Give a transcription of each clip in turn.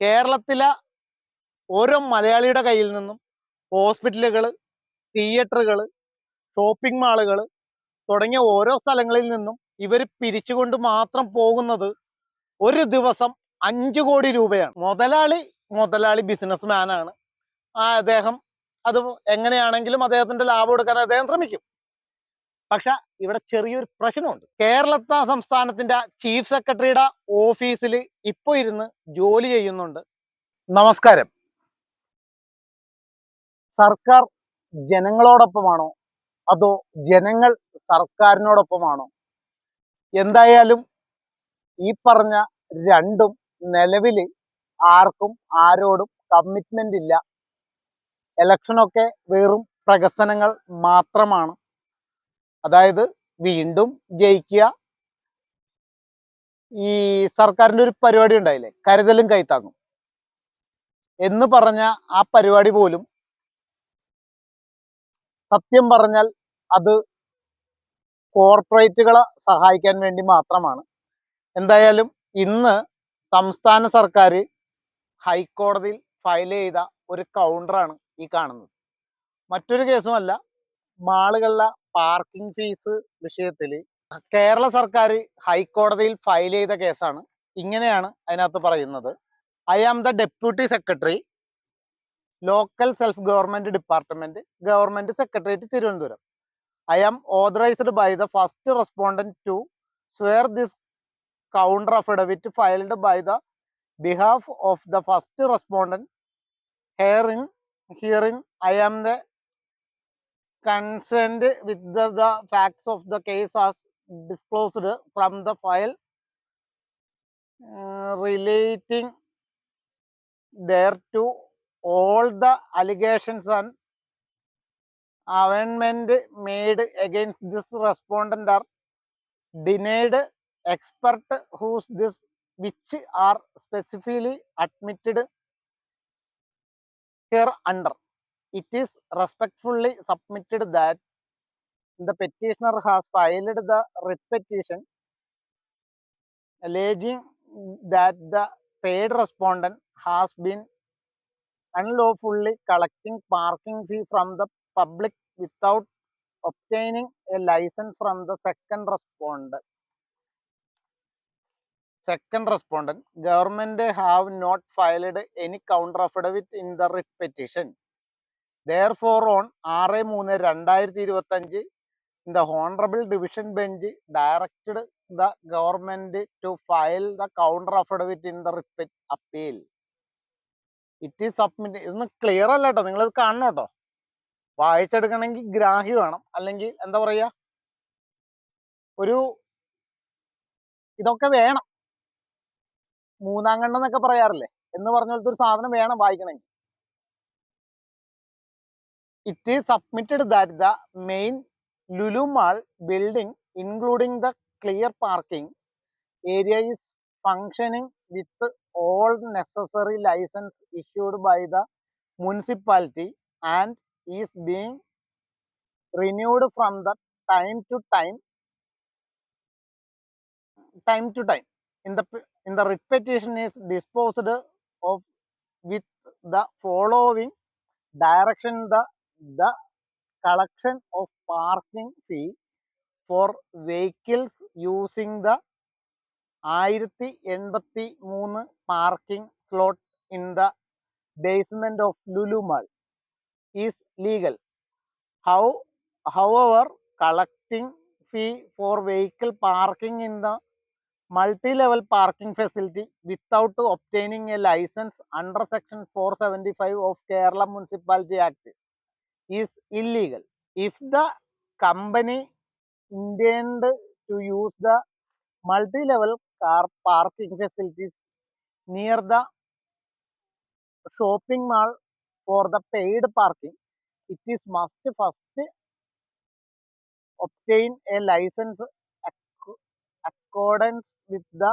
കേരളത്തിലെ ഓരോ മലയാളിയുടെ കയ്യിൽ നിന്നും ഹോസ്പിറ്റലുകൾ തിയേറ്ററുകൾ ഷോപ്പിംഗ് മാളുകൾ തുടങ്ങിയ ഓരോ സ്ഥലങ്ങളിൽ നിന്നും ഇവർ പിരിച്ചുകൊണ്ട് മാത്രം പോകുന്നത് ഒരു ദിവസം അഞ്ചു കോടി രൂപയാണ്. മുതലാളി മുതലാളി ബിസിനസ് ആണ്. ആ അദ്ദേഹം അത് എങ്ങനെയാണെങ്കിലും അദ്ദേഹത്തിന്റെ ലാഭം എടുക്കാൻ അദ്ദേഹം ശ്രമിക്കും. പക്ഷെ ഇവിടെ ചെറിയൊരു പ്രശ്നമുണ്ട്. കേരളത്തെ സംസ്ഥാനത്തിന്റെ ചീഫ് സെക്രട്ടറിയുടെ ഓഫീസിൽ ഇപ്പൊ ഇരുന്ന് ജോലി ചെയ്യുന്നുണ്ട്. നമസ്കാരം. സർക്കാർ ജനങ്ങളോടൊപ്പമാണോ? അതോ ജനങ്ങൾ സർക്കാരിനോടൊപ്പമാണോ? എന്തായാലും ഈ പറഞ്ഞ രണ്ടും നിലവിൽ ആർക്കും ആരോടും കമ്മിറ്റ്മെന്റ് ഇല്ല. ഇലക്ഷനൊക്കെ വെറും പ്രകസനങ്ങൾ മാത്രമാണ്. അതായത് വീണ്ടും ജയിക്കുക. ഈ സർക്കാരിന്റെ ഒരു പരിപാടി ഉണ്ടായില്ലേ? കരുതലും കൈത്താങ്ങും. എന്ന് പറഞ്ഞ ആ പരിപാടി പോലും സത്യം പറഞ്ഞാൽ അത് കോർപ്പറേറ്റുകളെ സഹായിക്കാൻ വേണ്ടി മാത്രമാണ്. എന്തായാലും ഇന്ന് സംസ്ഥാന സർക്കാർ ഹൈക്കോടതിയിൽ ഫയൽ ചെയ്ത ഒരു കൗണ്ടറാണ് ഈ കാണുന്നത്. മറ്റൊരു കേസുമല്ല മാളുകളിലെ പാർക്കിംഗ് ഫീസ് വിഷയത്തിൽ കേരള സർക്കാർ ഹൈക്കോടതിയിൽ ഫയൽ ചെയ്ത കേസാണ്. ഇങ്ങനെയാണ് അതിനകത്ത് പറയുന്നത്. I am the deputy secretary local self government department government secretariat Thiruvananthapuram. I am authorised by the first respondent to swear this counter affidavit filed by the behalf of the first respondent. Hearing hearing I am the concerned with the facts of the case as disclosed from the file relating relating thereto. all the allegations and amendment made against this respondent are denied expert whose this which are specifically admitted here under it is respectfully submitted that the petitioner has filed the writ petition alleging that the paid respondent has been unlawfully collecting parking fee from the public without obtaining a license from the second respondent. Second respondent, government have not filed any counter affidavit in the writ petition. Therefore, on ആറ് മൂന്ന് രണ്ടായിരത്തി ഇരുപത്തി അഞ്ച് the honorable division bench directed the government to file the counter affidavit in the writ pet- appeal. It is submitted. ഇതൊന്ന് clear അല്ല കേട്ടോ നിങ്ങൾ ഇത് കാണണം കേട്ടോ വായിച്ചെടുക്കണമെങ്കിൽ ഗ്രാഹി വേണം. അല്ലെങ്കിൽ എന്താ പറയുക ഒരു ഇതൊക്കെ വേണം. മൂന്നാം കണ്ണം എന്നൊക്കെ പറയാറില്ലേ? എന്ന് പറഞ്ഞ പോലത്തെ ഒരു സാധനം വേണം വായിക്കണമെങ്കിൽ. It is submitted that the main Lulu Mall building, including the clear parking area, is functioning with all necessary license issued by the municipality and is being renewed from the time to time time to time. In the in the writ petition is disposed of with the following direction. The the collection of parking fee for vehicles using the ആയിരത്തി എൺപത്തി മൂന്ന് parking slot in the basement of Lulu mall is legal how however collecting fee for vehicle parking in the multi level parking facility without obtaining a licence under section four seventy five of Kerala municipality act is illegal. If the company intend to use the multi-level car parking facilities near the shopping mall for the paid parking it is must first obtain a license ac- accordance with the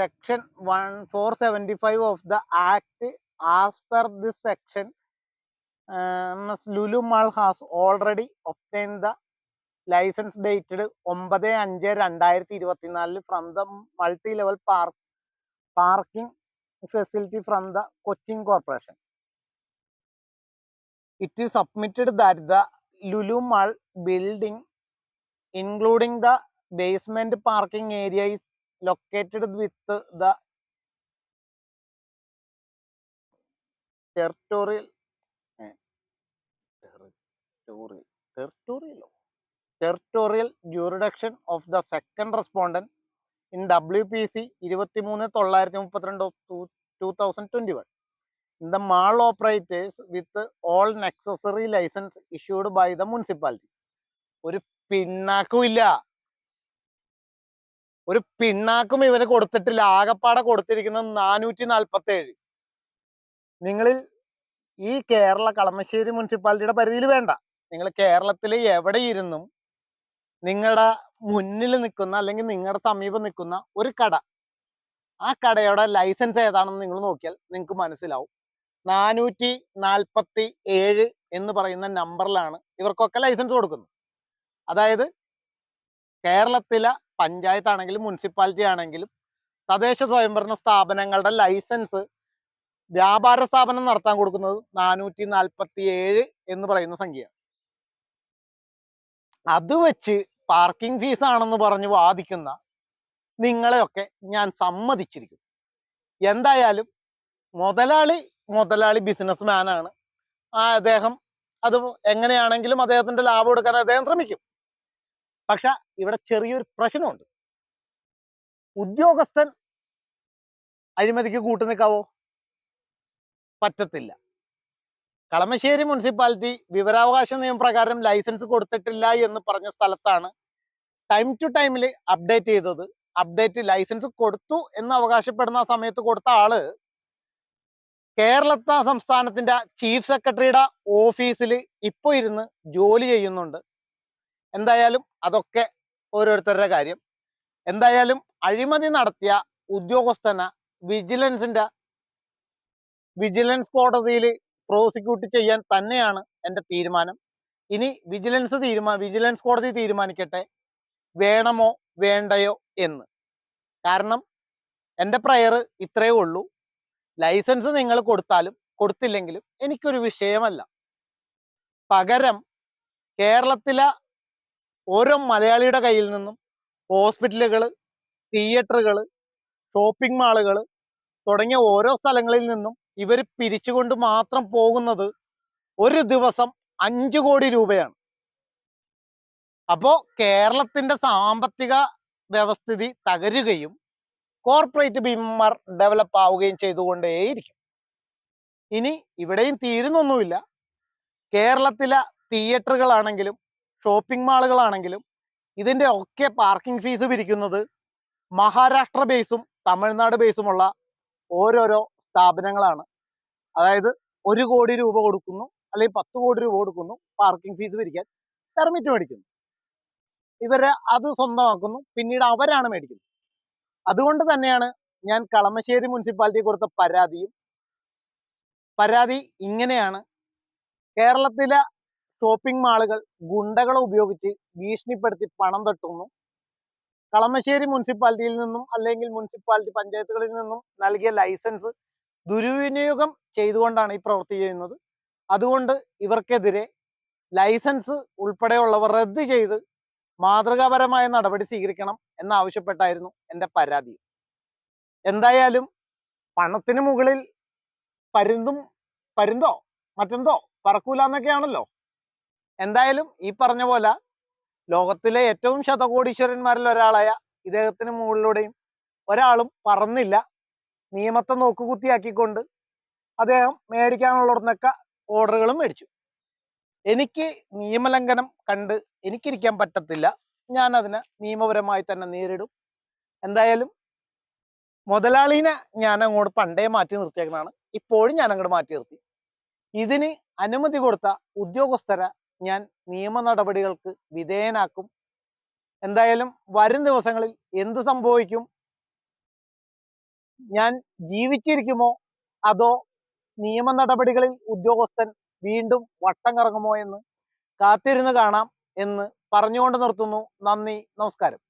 section 1475 of the act as per this section uh. Lulu Mall has already obtained the licence dated ഒമ്പത് അഞ്ച് രണ്ടായിരത്തി ഇരുപത്തിനാലിൽ from the multi level park parking from the Cochin Corporation. It is submitted that the Lulu Mall building, including the basement parking area, is located with the territorial eh, territorial territorial territorial jurisdiction of the second respondent in WPC ഇരുപത്തിമൂന്ന് തൊള്ളായിരത്തി മുപ്പത്തിരണ്ട് two thousand twenty one the mall operators with all necessary license issued by the municipality ഒരു പിണ്ണാക്കും ഇല്ല ഒരു പിണ്ണാക്കും ഇവന് കൊടുത്തിട്ടില്ല ആകപ്പാടെ കൊടുത്തിരിക്കുന്നത് നാനൂറ്റി നാൽപ്പത്തി ഏഴ് നിങ്ങളിൽ ഈ കേരള കളമശ്ശേരി മുനിസിപ്പാലിറ്റിയുടെ പരിധിയിൽ വേണ്ട നിങ്ങൾ കേരളത്തിൽ എവിടെ ഇരുന്നും നിങ്ങളുടെ മുന്നിൽ നിൽക്കുന്ന അല്ലെങ്കിൽ നിങ്ങളുടെ സമീപം നിൽക്കുന്ന ഒരു കട. ആ കടയുടെ ലൈസൻസ് ഏതാണെന്ന് നിങ്ങൾ നോക്കിയാൽ നിങ്ങൾക്ക് മനസ്സിലാവും. നാനൂറ്റി നാൽപ്പത്തി ഏഴ് എന്ന് പറയുന്ന നമ്പറിലാണ് ഇവർക്കൊക്കെ ലൈസൻസ് കൊടുക്കുന്നത്. അതായത് കേരളത്തിലെ പഞ്ചായത്ത് ആണെങ്കിലും മുനിസിപ്പാലിറ്റി ആണെങ്കിലും തദ്ദേശ സ്വയംഭരണ സ്ഥാപനങ്ങളുടെ ലൈസൻസ് വ്യാപാര സ്ഥാപനം നടത്താൻ കൊടുക്കുന്നത് നാനൂറ്റി നാൽപ്പത്തി ഏഴ് എന്ന് പറയുന്ന സംഖ്യയാണ്. അത് വെച്ച് പാർക്കിംഗ് ഫീസ് ആണെന്ന് പറഞ്ഞ് വാദിക്കുന്ന നിങ്ങളെയൊക്കെ ഞാൻ സമ്മതിച്ചിരിക്കും എന്തായാലും മുതലാളി മുതലാളി ബിസിനസ് ആണ്. ആ അദ്ദേഹം അത് എങ്ങനെയാണെങ്കിലും അദ്ദേഹത്തിന്റെ ലാഭം എടുക്കാൻ അദ്ദേഹം ശ്രമിക്കും. പക്ഷെ ഇവിടെ ചെറിയൊരു പ്രശ്നമുണ്ട്. ഉദ്യോഗസ്ഥൻ അഴിമതിക്ക് കൂട്ടു നിൽക്കാവോ പറ്റത്തില്ല. കളമശ്ശേരി മുനിസിപ്പാലിറ്റി വിവരാവകാശ നിയമപ്രകാരം ലൈസൻസ് കൊടുത്തിട്ടില്ല എന്ന് പറഞ്ഞ സ്ഥലത്താണ് ടൈം ടു ടൈമിൽ അപ്ഡേറ്റ് ചെയ്തത്. അപ്ഡേറ്റ് ലൈസൻസ് കൊടുത്തു എന്ന് അവകാശപ്പെടുന്ന സമയത്ത് കൊടുത്ത ആൾ കേരളത്തെ സംസ്ഥാനത്തിന്റെ ചീഫ് സെക്രട്ടറിയുടെ ഓഫീസിൽ ഇപ്പോൾ ഇരുന്ന് ജോലി ചെയ്യുന്നുണ്ട്. എന്തായാലും അതൊക്കെ ഓരോരുത്തരുടെ കാര്യം. എന്തായാലും അഴിമതി നടത്തിയ ഉദ്യോഗസ്ഥനെ വിജിലൻസിന്റെ വിജിലൻസ് കോടതിയിൽ പ്രോസിക്യൂട്ട് ചെയ്യാൻ തന്നെയാണ് എന്റെ തീരുമാനം. ഇനി വിജിലൻസ് തീരുമാ വിജിലൻസ് കോടതി തീരുമാനിക്കട്ടെ. വേണമോ വേണ്ടയോ എന്ന്. കാരണം എന്റെ പ്രയർ ഇത്രയേ ഉള്ളൂ. ലൈസൻസ് നിങ്ങൾ കൊടുത്താലും കൊടുത്തില്ലെങ്കിലും എനിക്കൊരു വിഷയമല്ല. പകരം കേരളത്തിലെ ഓരോ മലയാളിയുടെ കയ്യിൽ നിന്നും ഹോസ്പിറ്റലുകൾ തിയേറ്ററുകൾ ഷോപ്പിംഗ് മാളുകൾ തുടങ്ങിയ ഓരോ സ്ഥലങ്ങളിൽ നിന്നും ഇവർ പിരിച്ചുകൊണ്ട് മാത്രം പോകുന്നത് ഒരു ദിവസം അഞ്ചു കോടി രൂപയാണ്. അപ്പോ കേരളത്തിന്റെ സാമ്പത്തിക വ്യവസ്ഥിതി തകരുകയും കോർപ്പറേറ്റ് ഭീമന്മാർ ഡെവലപ്പ് ആവുകയും ചെയ്തുകൊണ്ടേയിരിക്കും. ഇനി ഇവിടെയും തീരുന്നൊന്നുമില്ല. കേരളത്തിലെ തിയേറ്ററുകളാണെങ്കിലും ഷോപ്പിംഗ് മാളുകളാണെങ്കിലും ഇതിന്റെ ഒക്കെ പാർക്കിംഗ് ഫീസ് പിരിക്കുന്നത് മഹാരാഷ്ട്ര ബേസും തമിഴ്നാട് ബേസുമുള്ള ഓരോരോ സ്ഥാപനങ്ങളാണ്. അതായത് ഒരു കോടി രൂപ കൊടുക്കുന്നു അല്ലെങ്കിൽ പത്ത് കോടി രൂപ കൊടുക്കുന്നു പാർക്കിംഗ് ഫീസ് പിരിക്കാൻ പെർമിറ്റ് മേടിക്കുന്നു. ഇവരെ അത് സ്വന്തമാക്കുന്നു പിന്നീട് അവരാണ് മേടിക്കുന്നത്. അതുകൊണ്ട് തന്നെയാണ് ഞാൻ കളമശ്ശേരി മുനിസിപ്പാലിറ്റി കൊടുത്ത പരാതിയും പരാതി ഇങ്ങനെയാണ്. കേരളത്തിലെ ഷോപ്പിംഗ് മാളുകൾ ഗുണ്ടകളെ ഉപയോഗിച്ച് ഭീഷണിപ്പെടുത്തി പണം തട്ടുന്നു. കളമശ്ശേരി മുനിസിപ്പാലിറ്റിയിൽ നിന്നും അല്ലെങ്കിൽ മുനിസിപ്പാലിറ്റി പഞ്ചായത്തുകളിൽ നിന്നും നൽകിയ ലൈസൻസ് ദുർവിനിയോഗം ചെയ്തുകൊണ്ടാണ് ഈ പ്രവൃത്തി ചെയ്യുന്നത്. അതുകൊണ്ട് ഇവർക്കെതിരെ ലൈസൻസ് ഉൾപ്പെടെയുള്ളവ റദ്ദ് ചെയ്ത് മാതൃകാപരമായ നടപടി സ്വീകരിക്കണം എന്നാവശ്യപ്പെട്ടായിരുന്നു എന്റെ പരാതി. എന്തായാലും പണത്തിന് മുകളിൽ പരുന്തും പരുന്തോ മറ്റെന്തോ പറക്കൂല എന്നൊക്കെയാണല്ലോ. എന്തായാലും ഈ പറഞ്ഞ പോലെ ലോകത്തിലെ ഏറ്റവും ശതകോടീശ്വരന്മാരിൽ ഒരാളായ ഇദ്ദേഹത്തിന് മുകളിലൂടെയും ഒരാളും പറന്നില്ല. നിയമത്തെ നോക്കുകുത്തിയാക്കിക്കൊണ്ട് അദ്ദേഹം മേടിക്കാനുള്ളിടത്തൊക്കെ ഓർഡറുകളും മേടിച്ചു. എനിക്ക് നിയമലംഘനം കണ്ട് എനിക്കിരിക്കാൻ പറ്റത്തില്ല. ഞാൻ അതിനെ നിയമപരമായി തന്നെ നേരിടും. എന്തായാലും മുതലാളിനെ ഞാൻ അങ്ങോട്ട് പണ്ടേ മാറ്റി നിർത്തിയേക്കണാണ് ഇപ്പോഴും ഞാൻ അങ്ങോട്ട് മാറ്റി നിർത്തി. ഇതിന് അനുമതി കൊടുത്ത ഉദ്യോഗസ്ഥരെ ഞാൻ നിയമ നടപടികൾക്ക് വിധേയനാക്കും. എന്തായാലും വരും ദിവസങ്ങളിൽ എന്ത് സംഭവിക്കും ഞാൻ ജീവിച്ചിരിക്കുമോ? അതോ നിയമ നടപടികളിൽ ഉദ്യോഗസ്ഥൻ വീണ്ടും വട്ടം കറങ്ങുമോ എന്ന് കാത്തിരുന്ന് കാണാം എന്ന് പറഞ്ഞുകൊണ്ട് നിർത്തുന്നു. നന്ദി. നമസ്കാരം.